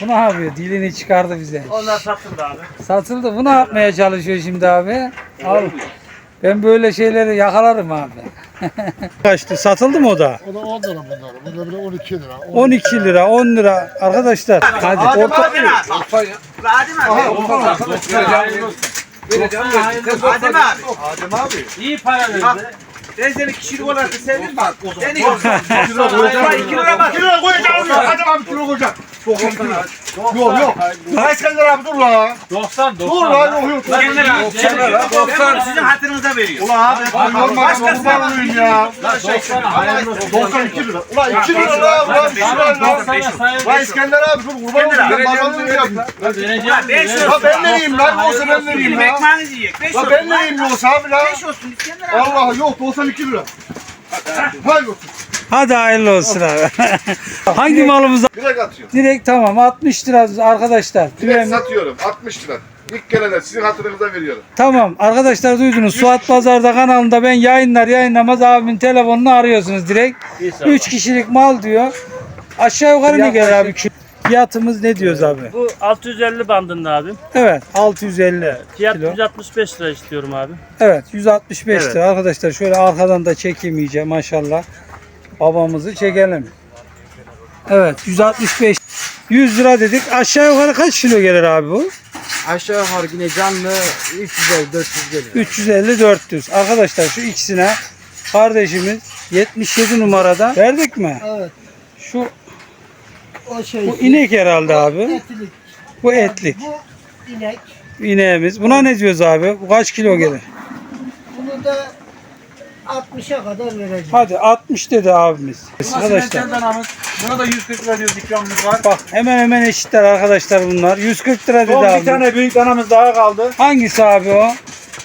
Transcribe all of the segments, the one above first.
Bu ne yapıyor? Dilini çıkardı bize. Onlar satıldı abi. Satıldı. Bu ne yapmaya çalışıyor şimdi abi? Al. Ben böyle şeyleri yakalarım abi. Kaçtı? Satıldı mı o da? O da 10 lira bunlar. Bunda bile 12 lira. 12 lira, 10 lira. Arkadaşlar hadi orta Adem abi. Adem abi. İyi para verdi. Ben seni kişilik olarak da sevdim bak. Seni Vay, iki lira bak. Kilo koyacağım ya. Hadi abi kilo koyacağım. Yok yok yok. Kaç kadar abi dur la. 90 Dur la yok yok. Kendiler abi. Ben bunu sizin hatırınıza veriyorum. Ulan abi ben normal kurban olayım ya. 92 lira. Ulan 2 lira la. Ulan 1 lira la. Ulan İskender abi dur kurban olayım. Ben bazanı vereyim. Ya beş Ya olsun. ben nereyim lan? Olsa ben yiyek. Beş La olsun. ben nereyim yoksa abi la? Beş olsun İskender abi. Allah yok 92 lira. Hayır olsun. Hadi hayırlı olsun abi. Hangi malımız? Direkt atıyor. Direkt tamam 60 lira arkadaşlar. Direkt Tüyem- satıyorum. 60 lira. İlk gelene sizin hatırınıza veriyorum. Tamam arkadaşlar duydunuz. Suat Pazar'da kanalında ben yayınlar yayınlamaz abimin telefonunu arıyorsunuz direkt. 3 kişilik mal diyor. Aşağı yukarı ne gelir abi? Fiyatımız ne diyoruz abi? Bu 650 bandında abi. Evet 650 Fiyat kilo. 165 lira istiyorum abi. Evet 165 Evet. lira arkadaşlar şöyle arkadan da iyice maşallah. Babamızı çekelim. Evet 165 100 lira dedik. Aşağı yukarı kaç kilo gelir abi bu? Aşağı yukarı yine canlı 350 400 geliyor. 350 400. Arkadaşlar şu ikisine kardeşimiz 77 numarada verdik mi? Evet. Şu O şey. bu inek herhalde abi. Etlik. Bu etlik. Bu inek. İneğimiz. Buna ne diyoruz abi? Bu kaç kilo gelir? Bunu da 60'a kadar vereceğim. Hadi 60 dedi abimiz. Arkadaşlar danamız. Buna da 140 lira diyoruz ikramımız var. bak hemen hemen eşitler arkadaşlar bunlar. 140 lira dedi Son bir abi. tane büyük danamız daha kaldı. Hangisi abi o?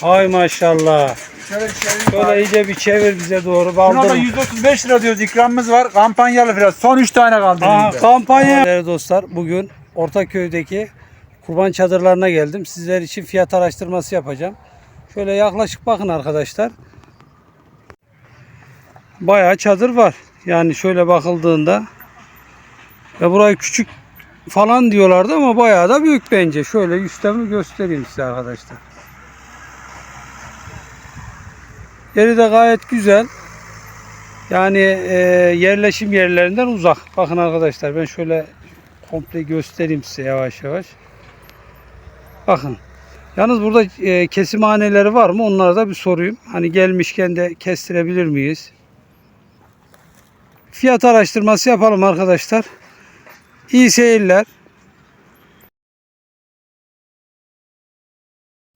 Ay maşallah. Şöyle Şöyle iyice bir çevir bize doğru. Buna da Baldır. 135 lira diyoruz ikramımız var. Kampanyalı biraz. Son 3 tane kaldı. Elimizde. kampanya. Değerli dostlar bugün Ortaköy'deki kurban çadırlarına geldim. Sizler için fiyat araştırması yapacağım. Şöyle yaklaşık bakın arkadaşlar. Bayağı çadır var. Yani şöyle bakıldığında ve burayı küçük falan diyorlardı ama bayağı da büyük bence. Şöyle üstemi göstereyim size arkadaşlar. Yeri de gayet güzel. Yani e, yerleşim yerlerinden uzak. Bakın arkadaşlar ben şöyle komple göstereyim size yavaş yavaş. Bakın. Yalnız burada e, kesimhaneleri var mı? Onlara da bir sorayım. Hani gelmişken de kestirebilir miyiz? Fiyat araştırması yapalım arkadaşlar. İyi seyirler.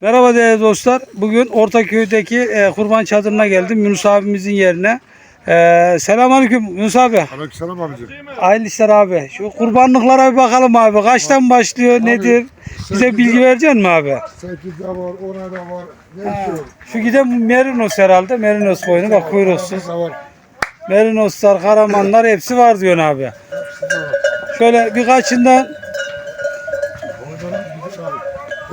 Merhaba değerli dostlar. Bugün Ortaköy'deki e, kurban çadırına geldim. Yunus abimizin yerine. E, Selamünaleyküm Yunus abi. Aleykümselam abicim. Hayırlı işler abi. Şu kurbanlıklara bir bakalım abi. Kaçtan başlıyor, nedir? Bize sekizde- bilgi vereceksin mi abi? 8'de var, 10'a da var. Ne istiyor? Şu giden Merinos herhalde. Merinos koyunu bak kuyruksuz. da var. Merinoslar, karamanlar hepsi var diyorsun abi. Şöyle birkaçından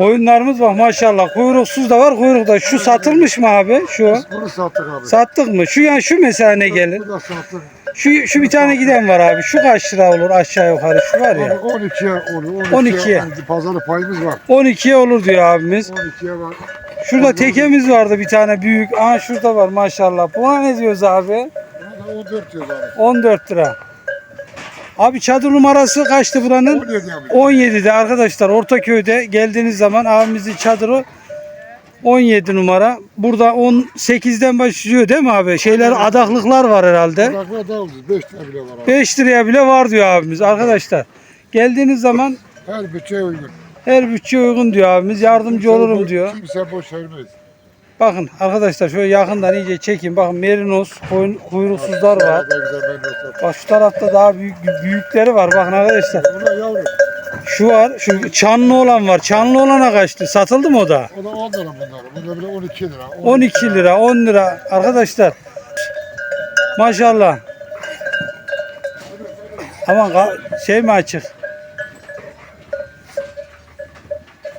koyunlarımız var maşallah. Kuyruksuz da var, kuyruk da. Şu satılmış mı abi? Şu. Bunu sattık abi. Sattık mı? Şu yani şu mesela ne gelir? Bu da sattık. Şu şu bir tane giden var abi. Şu kaç lira olur aşağı yukarı? Şu var Abi ya. 12'ye olur. 12'ye. 12'ye. Pazarı payımız var. 12'ye olur diyor abimiz. 12'ye var. Şurada tekemiz vardı bir tane büyük. Aha şurada var maşallah. Buna ne diyoruz abi? Buna da 14 diyoruz abi. 14 lira. Abi çadır numarası kaçtı buranın? 17 abi. 17'de arkadaşlar Ortaköy'de geldiğiniz zaman abimizin çadırı 17 numara. Burada 18'den başlıyor değil mi abi? Şeyler adaklıklar var herhalde. Kulaklar da oldu. 5 lira bile var abi. 5 liraya bile var diyor abimiz arkadaşlar. Geldiğiniz zaman Her bütçeye uygun. her bütçeye uygun diyor abimiz. Yardımcı olurum diyor. Kimse boş vermez. Bakın arkadaşlar şöyle yakından iyice çekin. Bakın merinos, koyun, kuyruksuzlar var. Bak şu tarafta daha büyük büyükleri var. Bakın arkadaşlar. Şu var. Şu çanlı olan var. Çanlı olana kaçtı. Satıldı mı o da? O da 10 lira bunlar. Bunda bile 12 lira. 12 lira, 10 lira. Arkadaşlar. Maşallah. Aman şey mi açık?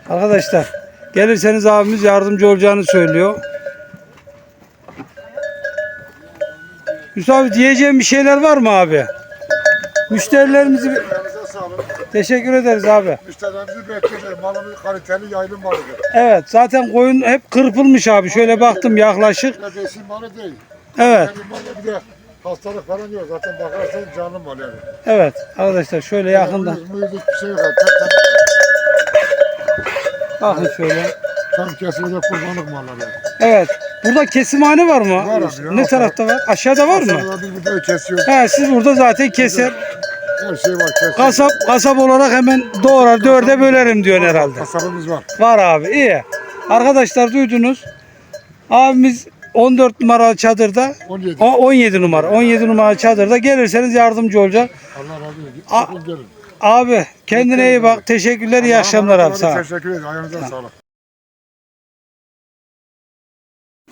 Arkadaşlar. Gelirseniz abimiz yardımcı olacağını söylüyor. Yusuf abi diyeceğim bir şeyler var mı abi? Müşterilerimizi. Teşekkür ederiz abi. Müşterilerimizi bekliyoruz. Malımız kaliteli yaylım malıdır. Evet zaten koyun hep kırpılmış abi. Şöyle baktım yaklaşık. Besin malı değil. Evet. Bir de hastalık falan yok. Zaten bakarsan canlı mal yani. Evet arkadaşlar şöyle yakında. Uyuz muyuz bir şey yok. Bakın şöyle. tam, kesinlikle kurbanlık mallar yani. Evet. Burada kesimhane var mı? Var abi ya. Ne tarafta var? Aşağıda var mı? Sonra biz burada kesiyoruz. He siz burada zaten keser. Her şey var. Kesiyoruz. Kasap kasap olarak hemen doğrar dörde bölerim diyorsun herhalde. Kasabımız var. Var abi iyi. Arkadaşlar duydunuz. Abimiz 14 numaralı çadırda 17. o 17 numara 17 numaralı çadırda gelirseniz yardımcı olacak. Allah razı olsun. Gelin. Abi kendine iyi bak. Teşekkürler. iyi akşamlar abi. Sağ ol. Teşekkür ederim. Ayağınıza sağlık.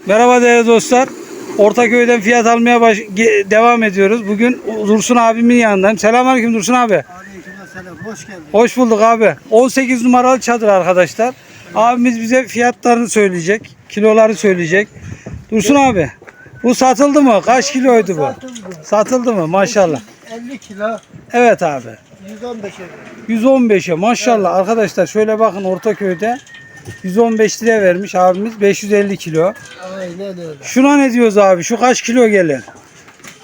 Merhaba değerli dostlar. Ortaköy'den fiyat almaya baş- ge- devam ediyoruz. Bugün Dursun abimin yanındayım. Selamünaleyküm Dursun abi. Aleykümselam. Hoş geldin. Hoş bulduk abi. 18 numaralı çadır arkadaşlar. Abimiz bize fiyatlarını söyleyecek. Kiloları söyleyecek. Dursun abi. Bu satıldı mı? Kaç kiloydu bu? Satıldı. Satıldı mı? Maşallah. 50 kilo Evet abi. 115'e 115'e maşallah arkadaşlar şöyle bakın Ortaköy'de 115 lira vermiş abimiz 550 kilo. Aynen öyle. Şuna ne diyoruz abi? Şu kaç kilo gelir?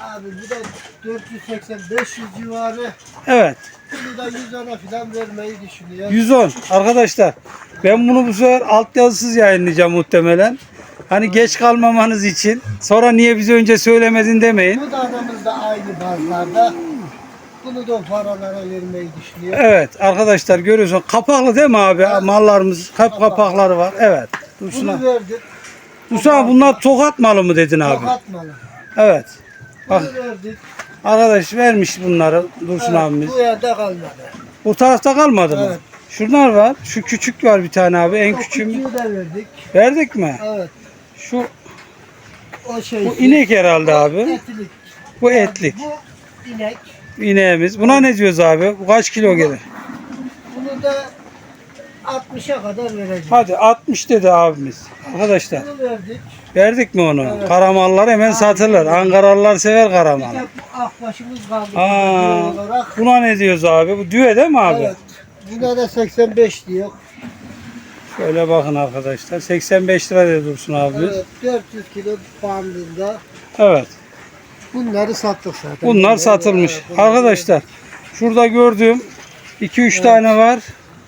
Abi bu da 480-500 civarı. Evet. Bunu da 110'a falan vermeyi düşünüyor. 110 arkadaşlar. Ben bunu bu sefer altyazısız yayınlayacağım muhtemelen. Hani geç kalmamanız için. Sonra niye bize önce söylemedin demeyin. Bu da aramızda aynı bazlarda. Bunu da o paralara vermeyi düşünüyor. Evet arkadaşlar görüyorsun. Kapaklı değil mi abi? Mallarımız kap kapakları var. Evet. Dursun. Bunu verdik. Dursun bunlar tokat malı mı dedin abi? Tokat malı. Evet. Bak Bunu verdik. arkadaş vermiş bunları Dursun Evet, abimiz. bu yerde kalmadı. Bu tarafta kalmadı mı? Evet. Şunlar var. Şu küçük var bir tane abi. En küçüğü. de verdik. Verdik mi? Evet. Şu O şey. bu inek herhalde abi. Etlik. Bu etlik. Bu inek. İneğimiz. Buna ne diyoruz abi? Bu kaç kilo gelir? Bunu da 60'a kadar vereceğiz. Hadi 60 dedi abimiz. Arkadaşlar Bunu verdik. verdik mi onu? Evet. Karamallar hemen satılır. Ankaralılar sever Bir karamal. de bu akbaşımız kaldı. Aa, Düve olarak. buna ne diyoruz abi? Bu düve değil mi abi? Evet. Buna da 85 diyor. Şöyle bakın arkadaşlar. 85 lira dedi Dursun abimiz. Evet, 400 kilo bandında. Evet. Bunları sattık zaten. Bunlar Bunları- satılmış. evet, Arkadaşlar şurada gördüğüm 2-3 tane var.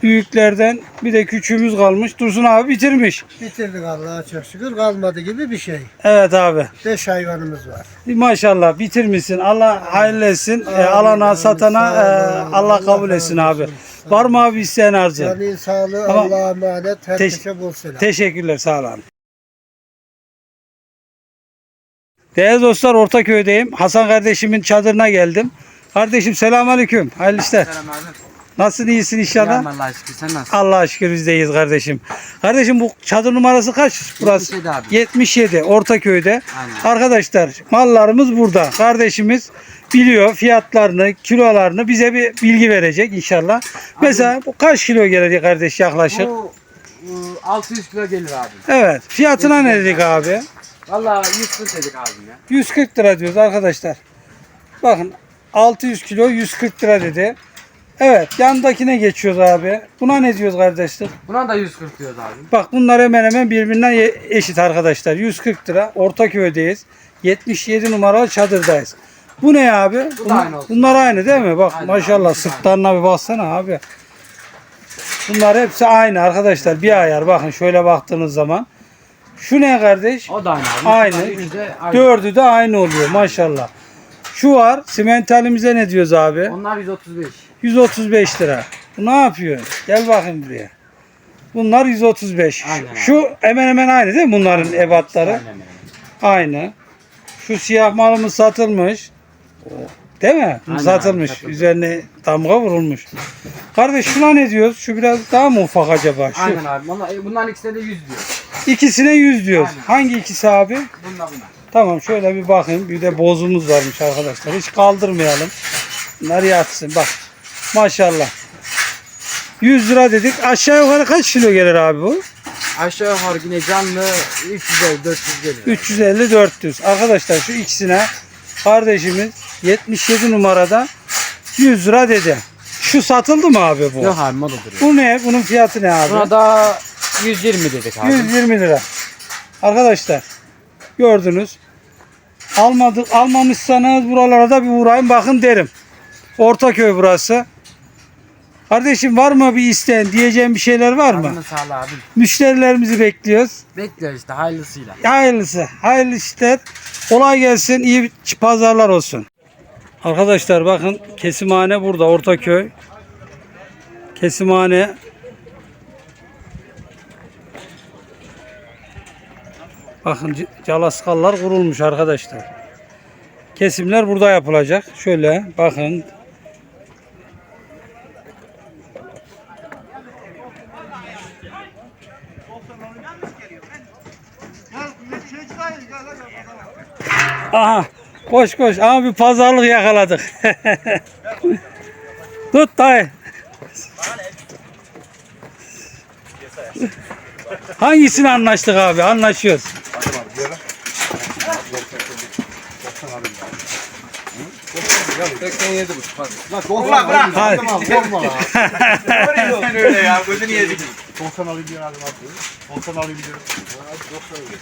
Büyüklerden bir de küçüğümüz kalmış. Dursun abi bitirmiş. Bitirdik Allah'a çok şükür. Kalmadı gibi bir şey. Evet abi. 5 hayvanımız var. Maşallah bitirmişsin. Allah hayırlı etsin. Amin, alana satana e. Allah kabul etsin abi. Var mı abi isteyen arzı? Canın sağlığı. Allah'a emanet. Herkese bol selam. Teşekkürler sağ olun. Değerli dostlar Ortaköy'deyim. Hasan kardeşimin çadırına geldim. Kardeşim selamünaleyküm. Hayırlı işler. Abi. Nasılsın iyisin inşallah? Allah'a şükür. Sen nasılsın? Allah'a şükür biz de iyiyiz kardeşim. Kardeşim bu çadır numarası kaç burası? 77 abi. 77 Ortaköy'de. Aynen. Arkadaşlar mallarımız burada. Kardeşimiz biliyor fiyatlarını, kilolarını bize bir bilgi verecek inşallah. Mesela bu kaç kilo gelecek kardeş yaklaşık? Bu e, 600 kilo gelir abi. Evet. Fiyatına ne dedik abi? Valla 140 dedik abim ya. 140 lira diyoruz arkadaşlar. Bakın 600 kilo 140 lira dedi. Evet yandakine geçiyoruz abi. Buna ne diyoruz kardeşler? Buna da 140 diyoruz abi. Bak bunlar hemen hemen birbirinden eşit arkadaşlar. 140 lira. Ortaköy'deyiz. 77 numaralı çadırdayız. Bu ne abi? Bu Bunlar, aynı olsun. bunlar aynı değil mi? Bak Aynı, maşallah aynı. sırtlarına bir baksana abi. Bunlar hepsi aynı arkadaşlar. Bir ayar bakın şöyle baktığınız zaman. Şu ne kardeş? O da aynı abi. Aynı. Üçü de aynı. Dördü de aynı oluyor maşallah. Şu var. Simentalimize ne diyoruz abi? Onlar 135. 135 lira. Bu ne yapıyor? Gel bakayım buraya. Bunlar 135. Aynen. Şu hemen hemen aynı değil mi bunların ebatları? Aynen. Aynı. Şu siyah malımız satılmış. Değil mi? Aynen satılmış. satıldı. Üzerine damga vurulmuş. Kardeş şuna ne diyoruz? Şu biraz daha mı ufak acaba? Şu. Aynen abi. Bunlar, e, bunların ikisine de 100 diyor. İkisine 100 diyoruz. Aynen. Hangi ikisi abi? Bununla bunlar. Tamam şöyle bir bakayım. Bir de bozumuz varmış arkadaşlar. Hiç kaldırmayalım. Bunlar yatsın. Bak. Maşallah. 100 lira dedik. Aşağı yukarı kaç kilo gelir abi bu? Aşağı yukarı yine canlı 350 400 geliyor. 350-400. Arkadaşlar şu ikisine kardeşimiz 77 numarada 100 lira dedi. Şu satıldı mı abi bu? Yok abi moda duruyor. Bu ne? Bunun fiyatı ne abi? Buna da 120 dedik abi. 120 lira. Arkadaşlar gördünüz. Almadık, almamışsanız buralara da bir uğrayın bakın derim. Ortaköy burası. Kardeşim var mı bir isteyen diyeceğim bir şeyler var mı? Abi. Müşterilerimizi bekliyoruz. Bekliyoruz işte hayırlısıyla. Hayırlısı. Hayırlı işler. Kolay gelsin. iyi pazarlar olsun. Arkadaşlar bakın kesimhane burada Ortaköy. Kesimhane. Bakın calaskallar kurulmuş arkadaşlar. Kesimler burada yapılacak. Şöyle bakın. Aha koş koş ama bir pazarlık yakaladık. Tut dayı. Hangisini anlaştık abi? Anlaşıyoruz. Ulan bırak. Hadi. Öyle ya. Gözünü yedik. 90 alayım diyor adam abi. 90 alayım diyor. 90 alayım.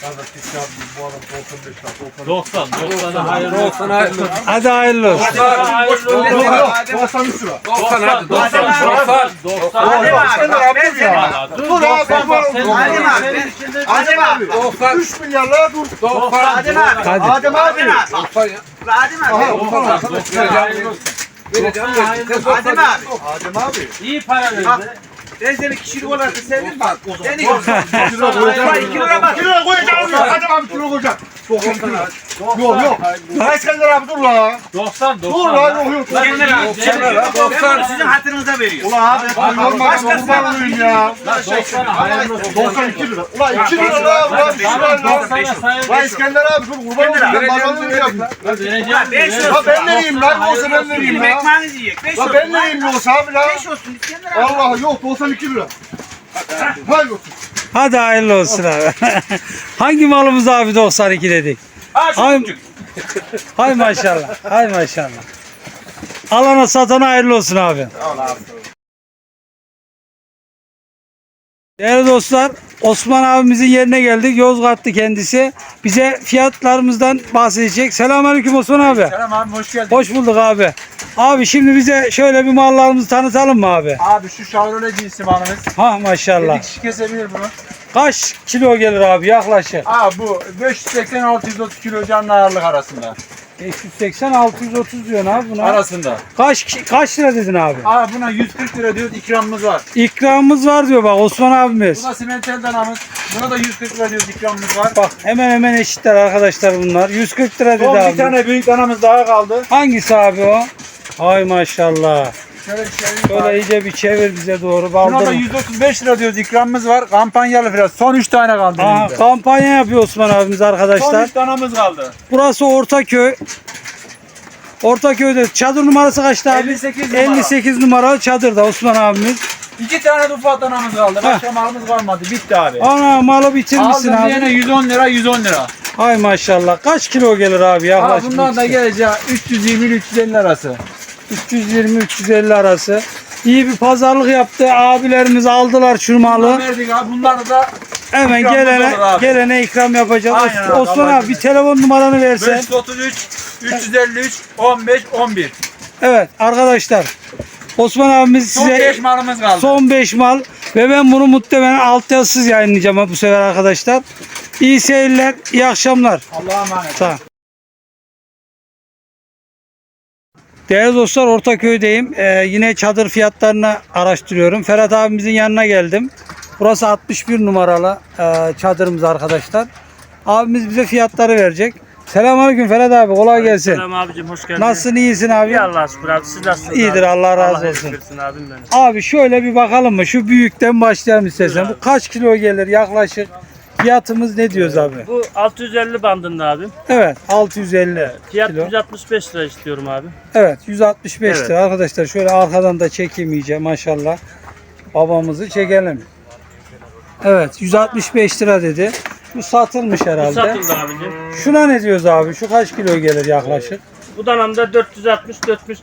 Kardeş git ya bu adam 95 lira. 90. 90. 90 hayırlı olsun. Hadi hayırlı olsun. Hayırlı olsun. Yok yok 93 lira. 90 hadi 90. 90. Adem abi. Ben seni. Dur abi. Adem abi. Adem abi. 3 milyar lira dur. Adem abi. Hadi. Adem abi. Adem abi. Adem abi. 90. Adem abi. Adem abi. İyi para verdi. Ben seni kişilik olarak sevdim bak. Seni Kilo koyacağım. Kilo koyacağım. Adem abi kilo koyacağım. 90 kilo. Yok yok. Lan İskender abi dur la. 90 Dur la yok yok. Yener abi. Ben bunu sizin hatırınıza veriyorum. Ulan abi ben olmadan kurban olayım ya. 90 hayırlı olsun. 92 lira. Ulan 2 lira la. Ulan 1 lira la. 90'a sayın. Lan İskender abi dur kurban olayım. Ben pazarlığı yapayım. Vereceğim. Beş olsun. Ya ben nereyim lan? Olsa ben nereyim Benim la? ekmeğinizi yiyek. Beş Ya olsun. ben nereyim yoksa abi la? Beş olsun İskender abi. Allah yok 92 lira. Hayır olsun. Hadi hayırlı olsun abi. Hangi malımız abi 92 dedik? Hay, hay maşallah. Hay maşallah. Alana satana hayırlı olsun abi. Değerli dostlar, Osman abimizin yerine geldik. Yozgatlı kendisi. Bize fiyatlarımızdan bahsedecek. Selamünaleyküm Osman abi. Selam abi hoş geldin. Hoş bulduk abi. Abi şimdi bize şöyle bir mallarımızı tanıtalım mı abi? Abi şu Chevrolet cinsi malımız. Ha maşallah. Bir kişi kesebilir bunu. Kaç kilo gelir abi yaklaşık? Abi bu 580-630 kilo canlı ağırlık arasında. 580 630 diyorsun abi buna. Arasında. Kaç kaç lira dedin abi? Abi buna 140 lira diyoruz ikramımız var. İkramımız var diyor bak Osman abimiz. Bu da simentel danamız. Buna da 140 lira diyoruz ikramımız var. Bak hemen hemen eşitler arkadaşlar bunlar. 140 lira dedi Son abi. bir tane büyük danamız daha kaldı. Hangisi abi o? Ay maşallah. Şöyle şey Şöyle iyice bir çevir bize doğru Buna da baldır. 135 lira diyoruz ikramımız var. Kampanyalı biraz. Son 3 tane kaldı Aha, elimizde. kampanya yapıyor Osman abimiz Son arkadaşlar. 3 danamız kaldı. Burası Ortaköy. Ortaköy'de çadır numarası kaçtı abi? 58 numara. 58 numaralı çadırda Osman abimiz. 2 tane de ufak danamız kaldı. Başka malımız kalmadı. Bitti abi. Ana malı bitirmişsin Aldım abi. diyene 110 lira 110 lira. Ay maşallah. Kaç kilo gelir abi Abi yaklaşık? bundan da geleceği 320-350 arası. 320-350 arası. İyi bir pazarlık yaptı. Abilerimiz aldılar şu malı. Verdik abi. Bunları da Hemen ikramımız gelene olur abi. gelene ikram yapacağız. Aynen abi, Osman Allah abi bir telefon numaranı versen. 533 353 15 11. Evet arkadaşlar. Osman abimiz Son size 5 malımız kaldı. son 5 mal ve ben bunu muhtemelen alt yazısız yayınlayacağım bu sefer arkadaşlar. İyi seyirler, iyi akşamlar. Allah'a emanet. Sağ Değerli dostlar Ortaköy'deyim. Ee, yine çadır fiyatlarını araştırıyorum. Ferhat abimizin yanına geldim. Burası 61 numaralı e, çadırımız arkadaşlar. Abimiz bize fiyatları verecek. Selamünaleyküm Ferhat abi kolay gelsin. Selam abicim hoş geldin. Nasılsın iyisin abi? İyi Allah'a şükür abi. Siz nasılsınız İyidir, abi? Allah razı Allah olsun. şükürsün abim benim. Abi şöyle bir bakalım mı? Şu büyükten başlayalım istersen. Bu kaç kilo gelir yaklaşık? Fiyatımız ne diyoruz abi? Bu 650 bandında abim. Evet 650 Fiyat kilo. 165 lira istiyorum abi. Evet 165 Evet. lira arkadaşlar şöyle arkadan da çekeyim iyice maşallah. Babamızı çekelim. Evet 165 lira dedi. Bu satılmış Bu herhalde. satıldı abicim. Şuna ne diyoruz abi? Şu kaç kilo gelir yaklaşık? Bu danamda 460 400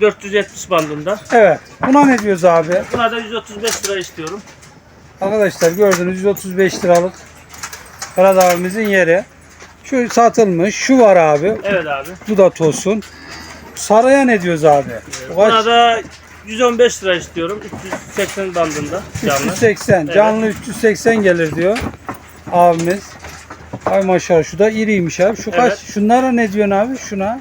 470 bandında. Evet. Buna ne diyoruz abi? Buna da 135 lira istiyorum. Arkadaşlar gördüğünüz 135 liralık Ferhat abimizin yeri. Şu satılmış. Şu var abi. Evet abi. Bu da tosun. Saraya ne diyoruz abi? Bu Buna Kaç? da 115 lira istiyorum. 380 bandında canlı. 380. Evet. Canlı 380 gelir diyor abimiz. Ay maşallah şu da iriymiş abi. Şu kaç? Evet. Şunlara ne diyorsun abi? Şuna.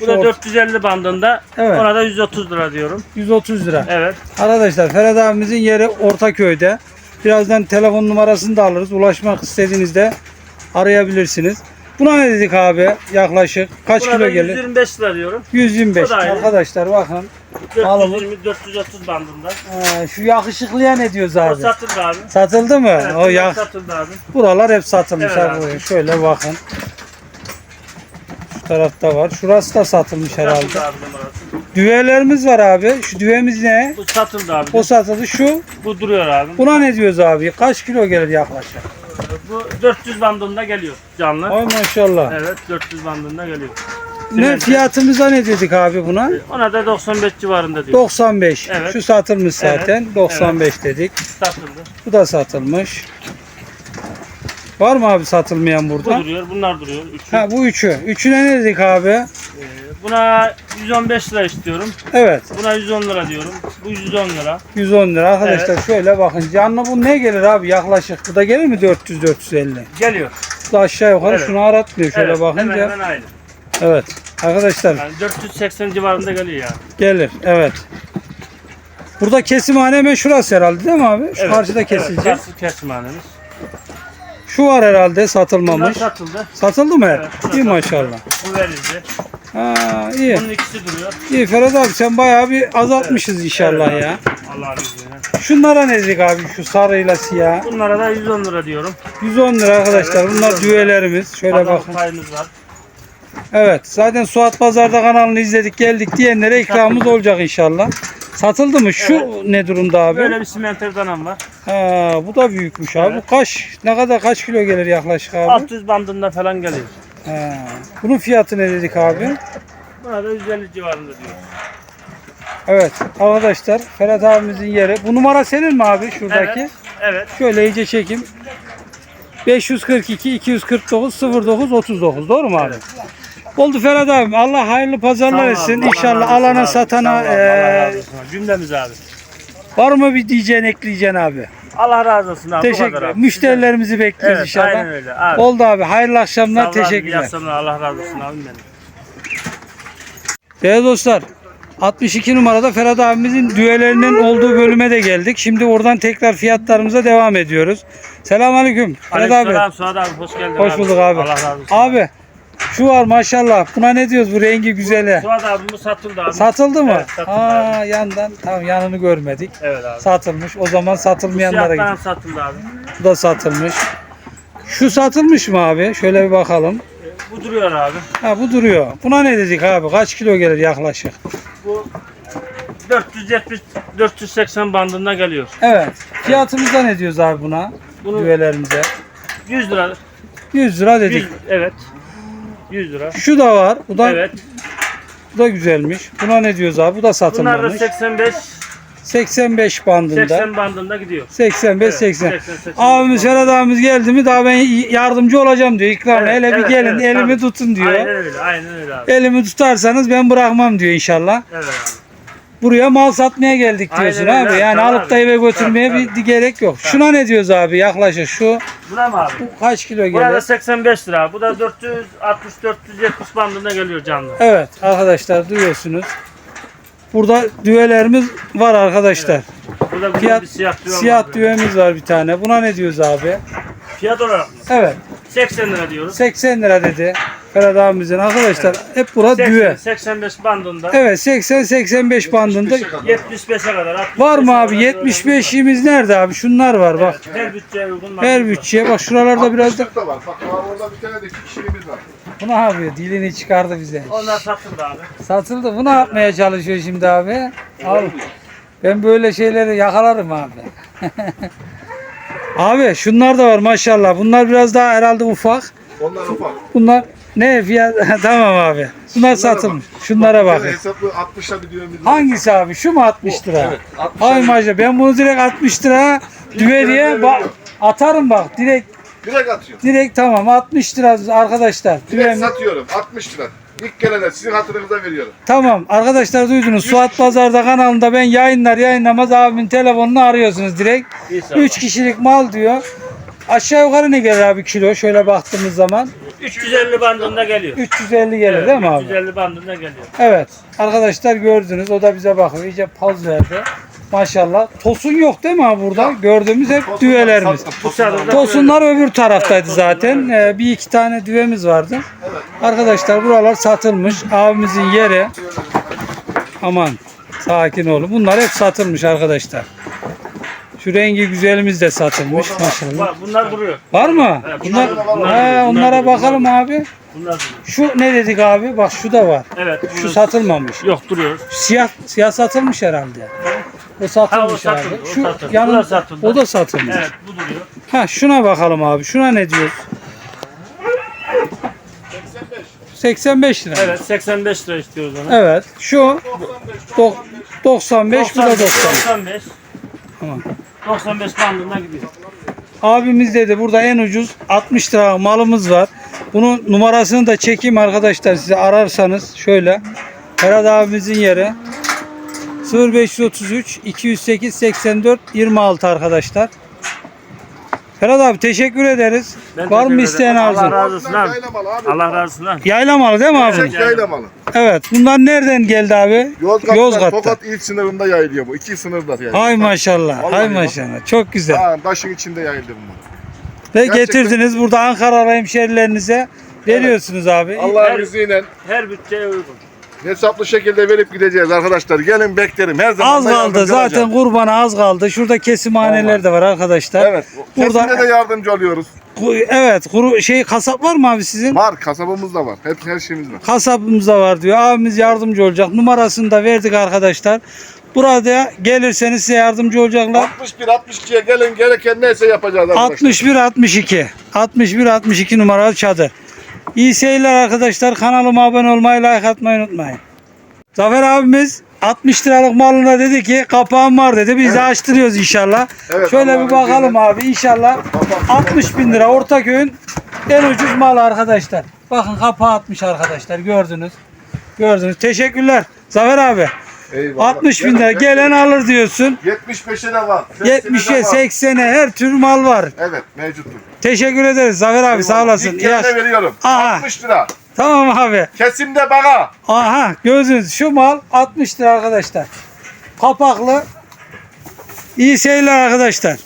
Bu da Şu 450 bandında. Evet. Ona da 130 lira diyorum. 130 lira. Evet. Arkadaşlar Ferhat abimizin yeri Ortaköy'de. Birazdan telefon numarasını da alırız. Ulaşmak istediğinizde arayabilirsiniz. Buna ne dedik abi? Yaklaşık kaç Buna kilo gelir? 125 lira diyorum. 125. O da aynı. Arkadaşlar bakın. Alalım. 420 430 bandında. Ee, şu yakışıklıya ne diyoruz O abi? satıldı abi. Satıldı mı? Evet, o yak satıldı abi. buralar hep satılmış Evet arkadaşlar. Şöyle bakın. Tarafta var. Şurası da satılmış herhalde. Abi. Düvelerimiz var abi. Şu düvemiz ne? Bu satıldı abi. O satıldı. Şu. Bu duruyor abi. Buna ne diyoruz abi? Kaç kilo gelir yaklaşık? Bu 400 bandında geliyor canlı. Ay maşallah. Evet 400 bandında geliyor. Ne fiyatımıza ne dedik abi buna? Ona da 95 civarında diyor. 95. Evet. Şu satılmış zaten. Evet. 95 dedik. Satıldı. Bu da satılmış. Var mı abi satılmayan Bu burada? duruyor. Bunlar duruyor. Üçü. Ha bu üçü. Üçüne ne dedik abi? Buna 115 lira istiyorum. Evet. Buna 110 lira diyorum. Bu 110 lira. 110 lira arkadaşlar. Şöyle bakın. Canlı bu ne gelir abi yaklaşık? Bu da gelir mi 400 450? Geliyor. Bu da aşağı yukarı Evet. şunu aratmıyor şöyle evet, bakınca. Hemen hemen aynı. Evet. Arkadaşlar Yani 480 civarında geliyor yani. gelir. Evet. Burada kesimhane şurası herhalde değil mi abi? Şu Evet, karşıda Evet, kesilecek. kes- kesimhanemiz. Şu var herhalde Bunlar satılmamış. satıldı. Satıldı mı? Evet, bunlar iyi maşallah. Bu verildi. Ha iyi. Bunun ikisi duruyor. İyi Ferhat abi sen bayağı bir azaltmışız inşallah Evet. ya. Allah'ın izniyle. Şunlara ne dedik abi şu sarıyla siyah? Bunlara da 110 lira diyorum. 110 lira arkadaşlar. Evet, Bunlar 110 lira. düğelerimiz. Şöyle Pazarlık bakın. payımız var. Evet. Zaten Suat Pazar'da kanalını izledik geldik diyenlere ikramımız olacak inşallah. Satıldı mı? Şu Evet. ne durumda abi? Böyle bir simenter danam var. Ha, bu da büyükmüş abi. Evet. Bu kaç? Ne kadar kaç kilo gelir yaklaşık abi? 600 bandında falan geliyor. Ha. Bunun fiyatı ne dedik abi? Buna da 150 civarında diyor. Evet arkadaşlar Ferhat abimizin yeri. Bu numara senin mi abi şuradaki? Evet. Evet. Şöyle iyice çekim. 542 249 09 39 doğru mu abi? Oldu Ferhat abim. Allah hayırlı pazarlar Sağ ol etsin. abi, Allah İnşallah razı olsun alana abi. satana Sağ ol abi, eee, Allah razı olsun abi. Cümlemiz abi. var mı bir diyeceğin ekleyeceksin abi? Allah razı olsun abi. bu Teşekkür kadar abi. Müşterilerimizi bekliyoruz Evet inşallah. aynen öyle abi. Oldu abi. Hayırlı Sağ akşamlar. ol abi, iyi Teşekkürler. akşamlar. Allah razı olsun abim benim. Değerli dostlar 62 numarada Ferhat abimizin düğelerinin olduğu bölüme de geldik. Şimdi oradan tekrar fiyatlarımıza devam ediyoruz. Selamünaleyküm. Ferhat abi. Aleykümselam Suat abi hoş geldin Hoş bulduk abi. Allah razı olsun. Abi şu var maşallah. Buna ne diyoruz bu rengi güzeli? Suat abi bu satıldı abi. Satıldı mı? Evet, satıldı Aa, yandan tam yanını görmedik. Evet abi. Satılmış. O zaman satılmayanlara gidiyor. satıldı abi. Bu da satılmış. Şu satılmış mı abi? Şöyle bir bakalım. Bu duruyor abi. Ha bu duruyor. Buna ne dedik abi? Kaç kilo gelir yaklaşık? Bu 470 480 bandında geliyor. Evet. Fiyatımızda ne diyoruz abi buna? Bunu Düvelerimize. 100 lira. 100 lira dedik. 100, evet. 100 lira. Şu da var. Bu da Evet. bu da güzelmiş. Buna ne diyoruz abi? Bu da Bunlar da satılmamış. 85 85 bandında. 80 bandında gidiyor. 85 Evet, 80. 80, 80. Abimiz Ferhat abimiz geldi mi daha ben yardımcı olacağım diyor. İkram Evet, hele bir evet, gelin evet, elimi tabii. tutun diyor. Aynen öyle. Aynen öyle abi. Elimi tutarsanız ben bırakmam diyor inşallah. Evet abi. Buraya mal satmaya geldik Aynen diyorsun öyle abi. abi, Yani tabii alıp da abi. eve götürmeye Tabii, bir gerek yok. Şuna ne diyoruz abi yaklaşık şu Buna mı abi? kaç kilo Burada gelir? 85 lira. Bu da 460 470 bandında geliyor canlı. Evet arkadaşlar duyuyorsunuz. Burada düvelerimiz var arkadaşlar. Burada Fiyat bir siyah düğüm siyah var. düvemiz var bir tane. Buna ne diyoruz abi? Fiyat olarak mı? Evet 80 lira diyoruz. 80 lira dedi. Ferhat abimizin arkadaşlar hep bura 80, düve. 85 bandında. Evet 80-85 bandında. 75'e kadar. 65'e Var mı abi? kadar böyle 75'imiz nerede abi? Şunlar var bak. Evet, her bütçeye uygun. Her bütçeye bak şuralarda biraz da. 60'lık da var. Bak orada bir tane de iki kişiliğimiz var. Bu ne yapıyor? Dilini çıkardı bize. Onlar satıldı abi. Satıldı. Bu ne yapmaya çalışıyor şimdi abi? Al. Ben böyle şeyleri yakalarım abi. abi şunlar da var maşallah. Bunlar biraz daha herhalde ufak. Onlar ufak. Bunlar Ne fiyat? tamam abi. Bunlar satılmış. Şunlara Bak, bakın. Hesaplı 60'a bir var. Hangisi abi? Şu mu 60 lira? Evet, 60'a Ay maşallah ben bunu direkt 60 lira düveriye bak atarım bak direkt Direkt atıyorum. direkt tamam 60 lira arkadaşlar. Direkt Düven- satıyorum 60 lira. İlk gelene sizin hatırınıza veriyorum. Tamam arkadaşlar duydunuz. Suat Pazar'da kanalında ben yayınlar yayınlamaz abimin telefonunu arıyorsunuz direkt. İnşallah. 3 kişilik mal diyor. Aşağı yukarı ne gelir abi kilo şöyle baktığımız zaman? 350 bandında geliyor. 350 gelir değil mi abi? 350 bandında geliyor. Evet. Arkadaşlar gördünüz. O da bize bakıyor. İyice poz verdi. Maşallah. Tosun yok değil mi abi burada? Gördüğümüz hep düvelerimiz. Çadırda Tosunlar öbür taraftaydı zaten. Ee, bir iki tane düvemiz vardı. Arkadaşlar buralar satılmış. Abimizin yeri. Aman sakin olun. Bunlar hep satılmış arkadaşlar. Şu rengi güzelimiz de satılmış maşallah. Var, bunlar duruyor. Var mı? Evet, Bunlar, bunlar- bunlar- He, onlara bunlar- bakalım abi. Bunlar duruyor. Şu ne dedik abi? Bak şu da var. Evet. Şu satılmamış. Yok duruyor. Siyah siyah satılmış herhalde. O satılmış Ha, o satıldı, abi. o Şu satıldı. yanın da satıldı. o da satılmış. Evet bu duruyor. Ha şuna bakalım abi. Şuna ne diyoruz? 85 lira. Evet 85 lira istiyoruz ona. Evet. Şu dok- 95 bu da 90. 95. Tamam. 95 bandında gidiyor. Abimiz dedi burada en ucuz 60 lira malımız var. Bunun numarasını da çekeyim arkadaşlar size ararsanız şöyle. Ferhat abimizin yeri 0533 208 84 26 arkadaşlar. Ferhat abi teşekkür ederiz. Ben var mı isteyen arzu? Allah razı olsun abi. Allah razı olsun abi. Yayla malı değil mi abi? Tek yaylamalı. Evet. Bunlar nereden geldi abi? Yozgat'ta, Yozgat'ta. Tokat il sınırında yayılıyor bu. İki sınırda yayılıyor. Hay maşallah. Vallahi Hay bak. maşallah. Çok güzel. Ha, taşın içinde yayıldı bunlar. Ve gerçekten- getirdiniz burada Ankara hemşerilerinize veriyorsunuz abi. Allah'ın Her- izniyle Her bütçeye uygun. Hesaplı şekilde verip gideceğiz arkadaşlar. Gelin beklerim. Her zaman Az da kaldı yardımcı zaten olacağım. kurbana az kaldı. Şurada kesimhaneler de var arkadaşlar. Evet. Burada- Kesimde de yardımcı oluyoruz. Ku- Evet, kuru şey kasap var mı abi sizin? Var. Kasabımız da var. Hep her şeyimiz var. Kasabımız da var diyor. Abimiz yardımcı olacak. Numarasını da verdik arkadaşlar. Burada gelirseniz size yardımcı olacaklar. 61 62'ye gelin gereken neyse yapacağız arkadaşlar. 61 62. 61 62 numaralı çadır. İyi seyirler arkadaşlar. Kanalıma abone olmayı, like atmayı unutmayın. Zafer abimiz 60 liralık malına dedi ki kapağım var dedi. Biz de açtırıyoruz inşallah. Evet, Şöyle bir bakalım abi inşallah. 60 bin lira Ortaköy'ün en ucuz malı arkadaşlar. Bakın kapağı atmış arkadaşlar gördünüz. Gördünüz. Teşekkürler. Zafer abi. Eyvallah. 60 bin lira gelen alır diyorsun. 75'e de var. 80'e de 70'e var. 80'e her tür mal var. Evet mevcuttur. Teşekkür ederiz Zafer abi sağ olasın. İlk İyi veriyorum. Aha. 60 lira. Tamam abi. Kesimde bana. Aha gözünüz şu mal 60 lira arkadaşlar. Kapaklı. İyi seyirler arkadaşlar.